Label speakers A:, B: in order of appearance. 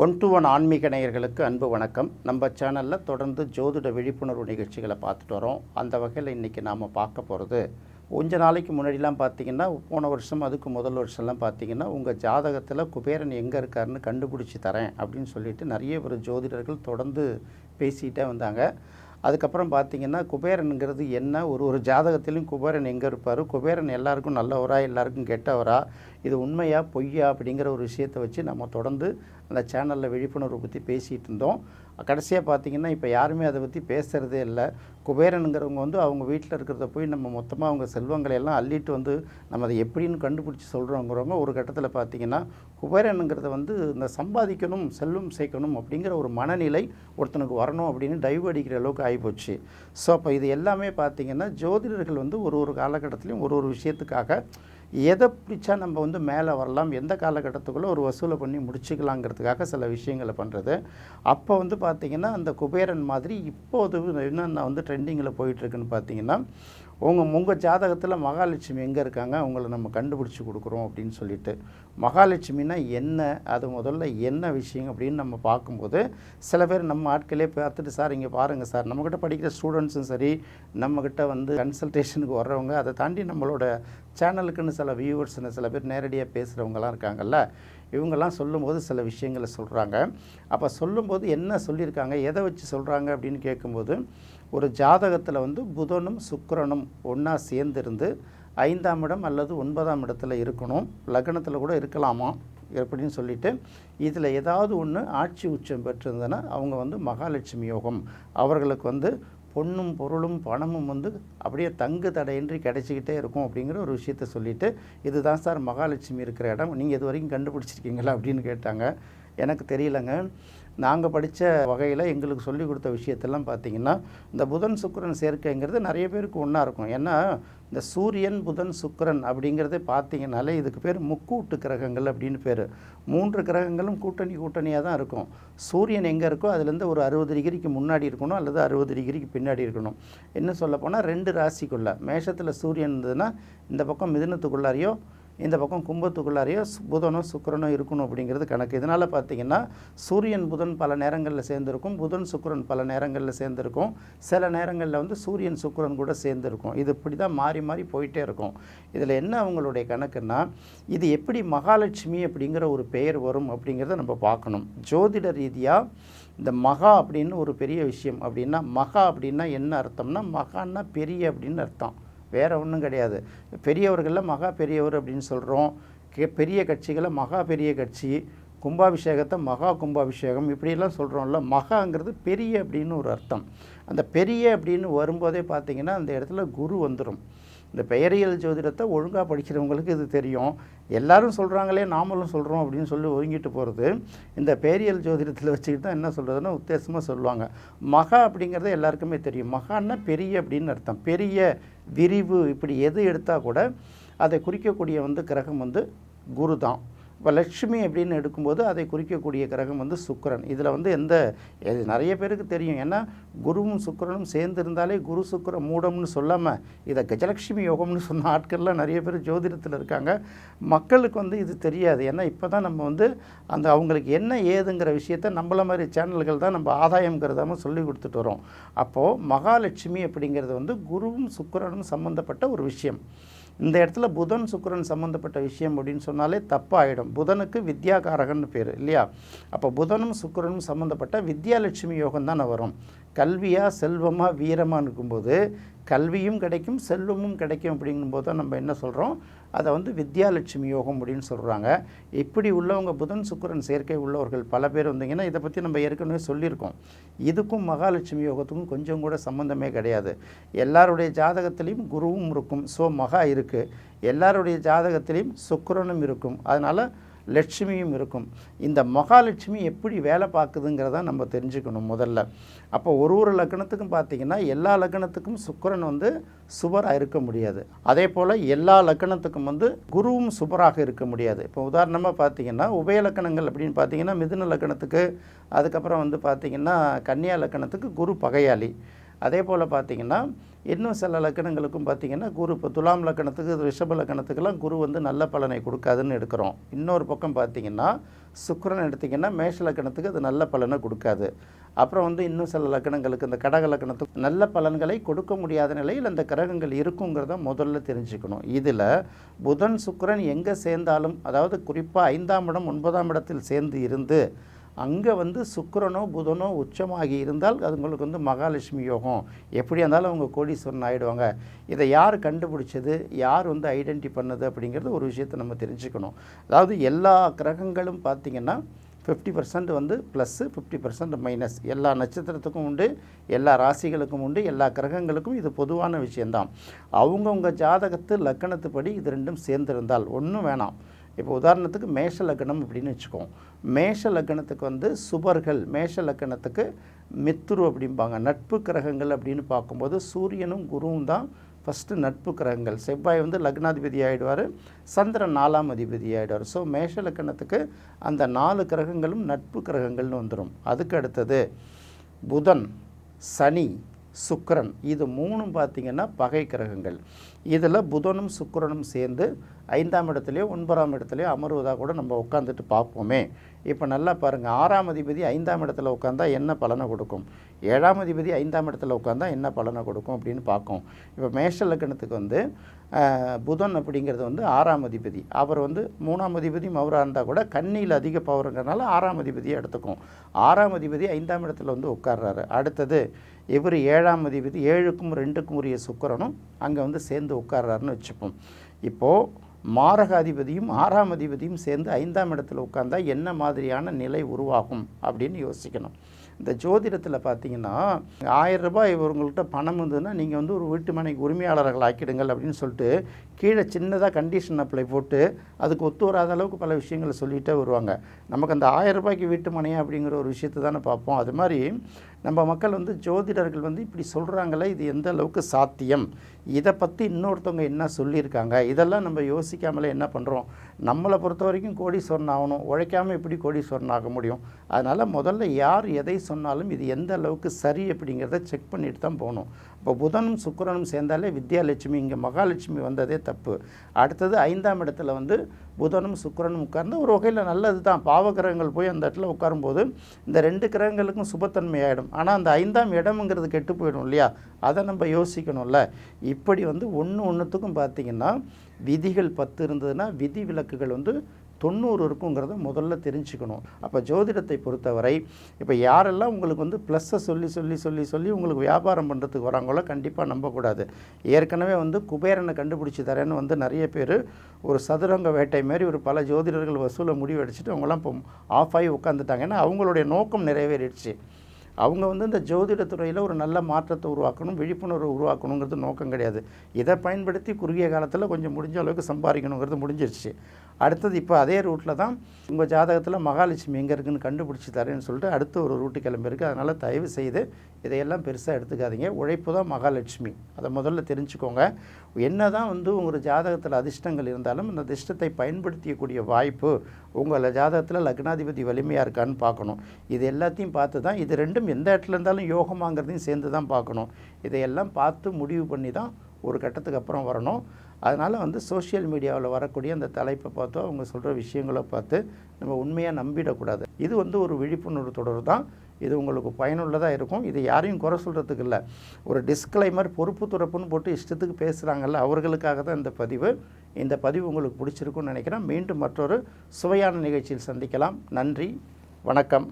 A: One to one ஆன்மீக நேயர்களுக்கு அன்பு வணக்கம். நம்ம சேனலில் தொடர்ந்து ஜோதிட விழிப்புணர்வு நிகழ்ச்சிகளை பார்த்துட்டு வரோம். அந்த வகையில் இன்றைக்கி நாம் பார்க்க போகிறது கொஞ்ச நாளைக்கு முன்னாடிலாம் பார்த்தீங்கன்னா போன வருஷம் அதுக்கு முதல் வருஷம்லாம் பார்த்தீங்கன்னா உங்கள் ஜாதகத்தில் குபேரன் எங்கே இருக்காருன்னு கண்டுபிடிச்சி தரேன் அப்படின்னு சொல்லிட்டு நிறைய ஒரு ஜோதிடர்கள் தொடர்ந்து பேசிகிட்டே வந்தாங்க. அதுக்கப்புறம் பார்த்தீங்கன்னா குபேரனுங்கிறது என்ன? ஒரு ஒரு ஜாதகத்திலையும் குபேரன் எங்கே இருப்பார்? குபேரன் எல்லாருக்கும் நல்லவரா எல்லாருக்கும் கெட்டவரா? இது உண்மையா பொய்யா அப்படிங்கிற ஒரு விஷயத்தை வச்சு நம்ம தொடர்ந்து அந்த சேனலில் விழிப்புணர்வு பற்றி பேசிகிட்டு இருந்தோம். கடைசியாக பார்த்தீங்கன்னா இப்போ யாருமே அதை பற்றி பேசுகிறதே இல்லை. குபேரனுங்கிறவங்க வந்து அவங்க வீட்டில் இருக்கிறத போய் நம்ம மொத்தமாக அவங்க செல்வங்களை எல்லாம் அள்ளிட்டு வந்து நம்ம அதை எப்படின்னு கண்டுபிடிச்சி சொல்கிறோங்கிறவங்க ஒரு கட்டத்தில் பார்த்தீங்கன்னா குபேரனுங்கிறத வந்து இந்த சம்பாதிக்கணும் செல்வம் சேர்க்கணும் அப்படிங்கிற ஒரு மனநிலை ஒருத்தனுக்கு வரணும் அப்படின்னு டைவ் அடிக்கிற அளவுக்கு ஆகிப்போச்சு ஸோ அப்போ இது எல்லாமே பார்த்தீங்கன்னா ஜோதிடர்கள் வந்து ஒரு ஒரு காலகட்டத்திலையும் ஒரு ஒரு விஷயத்துக்காக எதை பிடிச்சா நம்ம வந்து மேலே வரலாம் எந்த காலகட்டத்துக்குள்ளே ஒரு வசூலை பண்ணி முடிச்சுக்கலாங்கிறதுக்காக சில விஷயங்களை பண்ணுறது அப்போ வந்து பார்த்திங்கன்னா அந்த குபேரன் மாதிரி இப்போது என்னென்ன வந்து ட்ரெண்டிங்கில் போயிட்டுருக்குன்னு பார்த்தீங்கன்னா உங்கள் உங்கள் ஜாதகத்தில் மகாலட்சுமி எங்கே இருக்காங்க அவங்கள நம்ம கண்டுபிடிச்சி கொடுக்குறோம் அப்படின்னு சொல்லிட்டு. மகாலட்சுமினா என்ன அது முதல்ல என்ன விஷயம் அப்படின்னு நம்ம பார்க்கும்போது சில பேர் நம்ம ஆட்களே பார்த்துட்டு சார் இங்கே பாருங்கள் சார் நம்மக்கிட்ட படிக்கிற ஸ்டூடெண்ட்ஸும் சரி நம்மக்கிட்ட வந்து கன்சல்டேஷனுக்கு வர்றவங்க அதை தாண்டி நம்மளோட சேனலுக்குன்னு சில வியூவர்ஸ்னு சில பேர் நேரடியாக பேசுகிறவங்கலாம் இருக்காங்கல்ல இவங்கெல்லாம் சொல்லும்போது சில விஷயங்களை சொல்கிறாங்க அப்போ சொல்லும்போது என்ன சொல்லியிருக்காங்க எதை வச்சு சொல்கிறாங்க அப்படின்னு கேட்கும்போது ஒரு ஜாதகத்தில் வந்து புதனும் சுக்கரனும் ஒன்றா சேர்ந்திருந்து ஐந்தாம் இடம் அல்லது ஒன்பதாம் இடத்துல இருக்கணும் லக்னத்தில் கூட இருக்கலாமா அப்படின்னு சொல்லிட்டு இதில் ஏதாவது ஒன்று ஆட்சி உச்சம் பெற்றிருந்தனா அவங்க வந்து மகாலட்சுமி யோகம். அவர்களுக்கு வந்து பொண்ணும் பொருளும் பணமும் வந்து அப்படியே தங்கு தடையின்றி கிடைச்சிக்கிட்டே இருக்கும் அப்படிங்கிற ஒரு விஷயத்த சொல்லிவிட்டு இதுதான் சார் மகாலட்சுமி இருக்கிற இடம். நீங்கள் இது வரைக்கும் கண்டுபிடிச்சிருக்கீங்களா? அப்படின்னு கேட்டாங்க. எனக்கு தெரியலங்க. நாங்கள் படித்த வகையில் எங்களுக்கு சொல்லி கொடுத்த விஷயத்தெல்லாம் பார்த்தீங்கன்னா இந்த புதன் சுக்கிரன் சேர்க்கைங்கிறது நிறைய பேருக்கு ஒன்றா இருக்கும். ஏன்னா இந்த சூரியன் புதன் சுக்கிரன் அப்படிங்கிறதே பார்த்தீங்கனாலே இதுக்கு பேர் முக்கூட்டு கிரகங்கள் அப்படின்னு பேர். மூன்று கிரகங்களும் கூட்டணி கூட்டணியாக தான் இருக்கும். சூரியன் எங்கே இருக்கோ அதுலேருந்து ஒரு அறுபது டிகிரிக்கு முன்னாடி இருக்கணும் அல்லது அறுபது டிகிரிக்கு பின்னாடி இருக்கணும். என்ன சொல்ல போனால் ரெண்டு ராசிக்குள்ளே மேஷத்தில் சூரியன் இருந்ததுன்னா இந்த பக்கம் மிதுனத்துக்குள்ளாரையோ இந்த பக்கம் கும்பத்துக்குள்ளாரையோ புதனோ சுக்கரனோ இருக்கணும் அப்படிங்கிறது கணக்கு. இதனால் பார்த்தீங்கன்னா சூரியன் புதன் பல நேரங்களில் சேர்ந்துருக்கும் புதன் சுக்கரன் பல நேரங்களில் சேர்ந்துருக்கும் சில நேரங்களில் வந்து சூரியன் சுக்கரன் கூட சேர்ந்துருக்கும். இது இப்படி தான் மாறி மாறி போயிட்டே இருக்கும். இதில் என்ன அவங்களுடைய கணக்குன்னா இது எப்படி மகாலட்சுமி அப்படிங்கிற ஒரு பெயர் வரும் அப்படிங்கிறத நம்ம பார்க்கணும். ஜோதிட ரீதியாக இந்த மகா அப்படின்னு ஒரு பெரிய விஷயம் அப்படின்னா மகா அப்படின்னா என்ன அர்த்தம்னா மகான்னா பெரிய அப்படின்னு அர்த்தம். வேறு ஒன்றும் கிடையாது. பெரியவர்களில் மகா பெரியவர் அப்படின்னு சொல்கிறோம் கே பெரிய கட்சிகளை மகா பெரிய கட்சி கும்பாபிஷேகத்தை மகா கும்பாபிஷேகம் இப்படியெல்லாம் சொல்கிறோம்ல மகாங்கிறது பெரிய அப்படின்னு ஒரு அர்த்தம். அந்த பெரிய அப்படின்னு வரும்போதே பார்த்திங்கன்னா அந்த இடத்துல குரு வந்துடும் இந்த பெயரியல் ஜோதிடத்தை ஒழுங்காக படிக்கிறவங்களுக்கு இது தெரியும். எல்லாரும் சொல்கிறாங்களே நாமளும் சொல்கிறோம் அப்படின்னு சொல்லி ஒதுங்கிட்டு போகிறது இந்த பெயரியல் ஜோதிடத்தில் வச்சுக்கிட்டு தான் என்ன சொல்கிறதுன்னா உத்தேசமாக சொல்லுவாங்க. மகா அப்படிங்கிறது எல்லாருக்குமே தெரியும். மகான்னா பெரிய அப்படின்னு அர்த்தம். பெரிய விரிவு இப்படி எது எடுத்தால் கூட அதை குறிக்கக்கூடிய வந்து கிரகம் வந்து குரு தான். இப்போ லட்சுமி அப்படின்னு எடுக்கும்போது அதை குறிக்கக்கூடிய கிரகம் வந்து சுக்கரன். இதில் வந்து எந்த இது நிறைய பேருக்கு தெரியும். ஏன்னா குருவும் சுக்கிரனும் சேர்ந்து இருந்தாலே குரு சுக்கர மூடம்னு சொல்லாமல் இதை கஜலட்சுமி யோகம்னு சொன்ன ஆட்கள்லாம் நிறைய பேர் ஜோதிடத்தில் இருக்காங்க. மக்களுக்கு வந்து இது தெரியாது. ஏன்னா இப்போ தான் நம்ம வந்து அந்த அவங்களுக்கு என்ன ஏதுங்கிற விஷயத்த நம்மள மாதிரி சேனல்கள் தான் நம்ம ஆதாயம் சொல்லி கொடுத்துட்டு வரோம். அப்போது மகாலட்சுமி அப்படிங்கிறது வந்து குருவும் சுக்கிரனும் சம்மந்தப்பட்ட ஒரு விஷயம். இந்த இடத்துல புதன் சுக்கிரன் சம்மந்தப்பட்ட விஷயம் அப்படின்னு சொன்னாலே தப்பாகிடும் புதனுக்கு வித்யாகாரகன் பேர் இல்லையா? அப்போ புதனும் சுக்கரனும் சம்மந்தப்பட்ட வித்யாலட்சுமி யோகம் தானே வரும். கல்வியாக செல்வமாக வீரமாக இருக்கும்போது கல்வியும் கிடைக்கும் செல்வமும் கிடைக்கும் அப்படிங்கும்போது தான் நம்ம என்ன சொல்கிறோம் அதை வந்து வித்யாலட்சுமி யோகம் அப்படின்னு சொல்கிறாங்க இப்படி உள்ளவங்க புதன் சுக்கரன் சேர்க்கை உள்ளவர்கள் பல பேர் வந்தீங்கன்னா இதை பற்றி நம்ம ஏற்கனவே சொல்லியிருக்கோம். இதுக்கும் மகாலட்சுமி யோகத்துக்கும் கொஞ்சம் கூட சம்மந்தமே கிடையாது. எல்லாருடைய ஜாதகத்திலையும் குருவும் இருக்கும். ஸோ மகா இருக்குது எல்லாருடைய ஜாதகத்திலையும் சுக்கரனும் இருக்கும். அதனால் லட்சுமியும் இருக்கும். இந்த மகாலட்சுமி எப்படி வேலை பார்க்குதுங்கிறத நம்ம தெரிஞ்சுக்கணும் முதல்ல. அப்போ ஒரு ஒரு லக்னத்துக்கும் பார்த்தீங்கன்னா எல்லா லக்னத்துக்கும் சுக்கரன் வந்து சுபராக இருக்க முடியாது. அதே போல் எல்லா லக்கணத்துக்கும் வந்து குருவும் சுபராக இருக்க முடியாது. இப்போ உதாரணமாக பார்த்தீங்கன்னா உபய லக்கணங்கள் அப்படின்னு பார்த்தீங்கன்னா மிதுன லக்கணத்துக்கு அதுக்கப்புறம் வந்து பார்த்திங்கன்னா கன்னியா லக்கணத்துக்கு குரு பகையாளி. அதே போல் பார்த்திங்கன்னா இன்னும் சில லக்கணங்களுக்கும் பார்த்தீங்கன்னா குரு இப்போ துலாம் லக்கணத்துக்கு ரிஷப லக்கணத்துக்கெல்லாம் குரு வந்து நல்ல பலனை கொடுக்காதுன்னு எடுக்கிறோம். இன்னொரு பக்கம் பார்த்தீங்கன்னா சுக்கரன் எடுத்திங்கன்னா மேஷ லக்கணத்துக்கு அது நல்ல பலனை கொடுக்காது. அப்புறம் வந்து இன்னும் சில லக்கணங்களுக்கு இந்த கடக லக்கணத்துக்கு நல்ல பலன்களை கொடுக்க முடியாத நிலையில் அந்த கிரகங்கள் இருக்குங்கிறத முதல்ல தெரிஞ்சுக்கணும். இதில் புதன் சுக்கரன் எங்கே சேர்ந்தாலும் அதாவது குறிப்பாக ஐந்தாம் இடம் ஒன்பதாம் இடத்தில் சேர்ந்து இருந்து அங்கே வந்து சுக்கரனோ புதனோ உச்சமாகி இருந்தால் அது உங்களுக்கு வந்து மகாலட்சுமி யோகம். எப்படி இருந்தாலும் அவங்க கோடீஸ்வரன் ஆகிடுவாங்க இதை யார் கண்டுபிடிச்சது? யார் வந்து ஐடென்டி பண்ணது அப்படிங்கிறது ஒரு விஷயத்தை நம்ம தெரிஞ்சுக்கணும். அதாவது எல்லா கிரகங்களும் பார்த்திங்கன்னா ஃபிஃப்டி பர்சன்ட் வந்து ப்ளஸ்ஸு ஃபிஃப்டி பர்சன்ட் மைனஸ் எல்லா நட்சத்திரத்துக்கும் உண்டு எல்லா ராசிகளுக்கும் உண்டு எல்லா கிரகங்களுக்கும் இது பொதுவான விஷயந்தான் அவங்கவுங்க ஜாதகத்து லக்கணத்துப்படி இது ரெண்டும் சேர்ந்திருந்தால் ஒன்றும் வேணாம். இப்போ உதாரணத்துக்கு மேஷ லக்னம் அப்படின்னு வச்சுக்கோம். மேஷ லக்னத்துக்கு வந்து சுபர்கள் மேஷ லக்னத்துக்கு மித்துரு அப்படிம்பாங்க. நட்பு கிரகங்கள் அப்படின்னு பார்க்கும்போது சூரியனும் குருவும் தான் ஃபஸ்ட்டு நட்பு கிரகங்கள். செவ்வாய் வந்து லக்னாதிபதி ஆகிடுவார் சந்திரன் நாலாம் அதிபதி ஆகிடுவார் ஸோ மேஷ லக்கணத்துக்கு அந்த நாலு கிரகங்களும் நட்பு கிரகங்கள்னு வந்துடும் அதுக்கு அடுத்தது புதன் சனி சுக்கரன். இது மூணும் பார்த்திங்கன்னா பகை கிரகங்கள். இதில் புதனும் சுக்கரனும் சேர்ந்து ஐந்தாம் இடத்துலையோ ஒன்பதாம் இடத்துலையோ அமர்வதாக கூட நம்ம உட்காந்துட்டு பார்ப்போமே. இப்போ நல்லா பாருங்கள் ஆறாம் அதிபதி ஐந்தாம் இடத்துல உட்காந்தா என்ன பலனை கொடுக்கும்? ஏழாம் அதிபதி ஐந்தாம் இடத்துல உட்காந்தா என்ன பலனை கொடுக்கும் அப்படின்னு பார்க்கும். இப்போ மேஷ லக்கணத்துக்கு வந்து புதன் அப்படிங்கிறது வந்து ஆறாம் அதிபதி. அவர் வந்து மூணாம் அதிபதியும் அவராக இருந்தால் கூட கண்ணியில் அதிக பவருங்கிறனால ஆறாம் அதிபதியை எடுத்துக்கும். ஆறாம் அதிபதி ஐந்தாம் இடத்துல வந்து உட்கார்றாரு. அடுத்தது இவர் ஏழாம் அதிபதி ஏழுக்கும் ரெண்டுக்கும் உரிய சுக்கரனும் அங்கே வந்து சேர்ந்து உட்கார்றாருன்னு வச்சுப்போம். இப்போது மாரகாதிபதியும் ஆறாம் அதிபதியும் சேர்ந்து ஐந்தாம் இடத்துல உட்கார்ந்தா என்ன மாதிரியான நிலை உருவாகும் அப்படின்னு யோசிக்கணும். இந்த ஜோதிடத்தில் பார்த்தீங்கன்னா ஆயிரம் ரூபாய் இவங்கள்ட்ட பணம் இருந்ததுன்னா நீங்கள் வந்து ஒரு வீட்டு மனைக்கு உரிமையாளர்கள் ஆக்கிடுங்கள் அப்படின்னு சொல்லிட்டு கீழே சின்னதாக கண்டிஷன் அப்ளை போட்டு அதுக்கு ஒத்து வராத அளவுக்கு பல விஷயங்களை சொல்லிகிட்டே வருவாங்க. நமக்கு அந்த ஆயிரம் ரூபாய்க்கு வீட்டு மனையா அப்படிங்கிற ஒரு விஷயத்தை தானே பார்ப்போம். அது மாதிரி நம்ம மக்கள் வந்து ஜோதிடர்கள் வந்து இப்படி சொல்கிறாங்களே இது எந்த அளவுக்கு சாத்தியம்? இதை பற்றி இன்னொருத்தவங்க என்ன சொல்லியிருக்காங்க? இதெல்லாம் நம்ம யோசிக்காமலே என்ன பண்ணுறோம் நம்மளை பொறுத்த வரைக்கும் கோடீஸ்வரன் ஆகணும். உழைக்காமல் எப்படி கோடீஸ்வரன் ஆக முடியும்? அதனால் முதல்ல யார் எதை சொன்னாலும் இது எந்த அளவுக்கு சரி அப்படிங்கிறத செக் பண்ணிட்டு தான் போகணும். இப்போ புதனும் சுக்கிரனும் சேர்ந்தாலே வித்யாலட்சுமி இங்கே மகாலட்சுமி வந்ததே தப்பு. அடுத்தது ஐந்தாம் இடத்துல வந்து புதனும் சுக்கிரனும் உட்கார்ந்து ஒரு வகையில் நல்லது தான் பாவகிரகங்கள் போய் அந்த இடத்துல உட்காரும்போது இந்த ரெண்டு கிரகங்களுக்கும் சுபத்தன்மை ஆகிடும் ஆனால் அந்த ஐந்தாம் இடம்ங்கிறது கெட்டு போயிடும் இல்லையா? அதை நம்ம யோசிக்கணும்ல. இப்படி வந்து ஒன்று ஒன்றுத்துக்கும் பார்த்தீங்கன்னா விதிகள் பத்து இருந்ததுன்னா விதி விலக்குகள் வந்து தொண்ணூறு இருக்குங்கிறத முதல்ல தெரிஞ்சுக்கணும். அப்போ ஜோதிடத்தை பொறுத்தவரை இப்போ யாரெல்லாம் உங்களுக்கு வந்து ப்ளஸ்ஸை சொல்லி சொல்லி சொல்லி சொல்லி உங்களுக்கு வியாபாரம் பண்ணுறதுக்கு வராங்களோ கண்டிப்பாக நம்பக்கூடாது. ஏற்கனவே வந்து குபேரனை கண்டுபிடிச்சி தரேன்னு வந்து நிறைய பேர் ஒரு சதுரங்க வேட்டை மாதிரி ஒரு பல ஜோதிடர்கள் வசூலை முடிவெடுத்துட்டு அவங்களாம் இப்போ ஆஃப் ஆகி உட்காந்துட்டாங்க ஏன்னா அவங்களுடைய நோக்கம் நிறைவேறிடுச்சு. அவங்க வந்து இந்த ஜோதிட துறையில் ஒரு நல்ல மாற்றத்தை உருவாக்கணும் விழிப்புணர்வு உருவாக்கணுங்கிறது நோக்கம் கிடையாது. இதை பயன்படுத்தி குறுகிய காலத்தில் கொஞ்சம் முடிஞ்ச அளவுக்கு சம்பாதிக்கணுங்கிறது முடிஞ்சிருச்சு. அடுத்தது இப்போ அதே ரூட்டில் தான் உங்கள் ஜாதகத்தில் மகாலட்சுமி எங்கே இருக்குன்னு கண்டுபிடிச்சி தரேன்னு சொல்லிட்டு அடுத்து ஒரு ரூட்டு கிளம்பியிருக்கு அதனால் தயவு செய்து இதையெல்லாம் பெருசாக எடுத்துக்காதீங்க. உழைப்பு தான் மகாலட்சுமி. அதை முதல்ல தெரிஞ்சுக்கோங்க. என்ன தான் வந்து உங்கள் ஜாதகத்தில் அதிர்ஷ்டங்கள் இருந்தாலும் இந்த அதிர்ஷ்டத்தை பயன்படுத்தியக்கூடிய வாய்ப்பு உங்கள் ஜாதகத்தில் லக்னாதிபதி வலிமையாக இருக்கான்னு பார்க்கணும். இது எல்லாத்தையும் பார்த்து தான் இது ரெண்டும் எந்த இடத்துல இருந்தாலும் யோகமாங்கிறதையும் சேர்ந்து தான் பார்க்கணும். இதையெல்லாம் பார்த்து முடிவு பண்ணி தான் ஒரு கட்டத்துக்கு அப்புறம் வரணும். அதனால் வந்து சோஷியல் மீடியாவில் வரக்கூடிய அந்த தலைப்பை பார்த்தோ அவங்க சொல்கிற விஷயங்களை பார்த்து நம்ம உண்மையாக நம்பிடக்கூடாது. இது வந்து ஒரு விழிப்புணர்வு தொடர் தான். இது உங்களுக்கு பயனுள்ளதாக இருக்கும். இது யாரையும் குறை சொல்கிறதுக்கு இல்லை. ஒரு டிஸ்க்ளைமர் பொறுப்பு துறப்புன்னு போட்டு இஷ்டத்துக்கு பேசுகிறாங்கல்ல அவர்களுக்காக தான் இந்த பதிவு. இந்த பதிவு உங்களுக்கு பிடிச்சிருக்குன்னு நினைக்கிறேன். மீண்டும் மற்றொரு சுவையான நிகழ்ச்சியில் சந்திக்கலாம். நன்றி. வணக்கம்.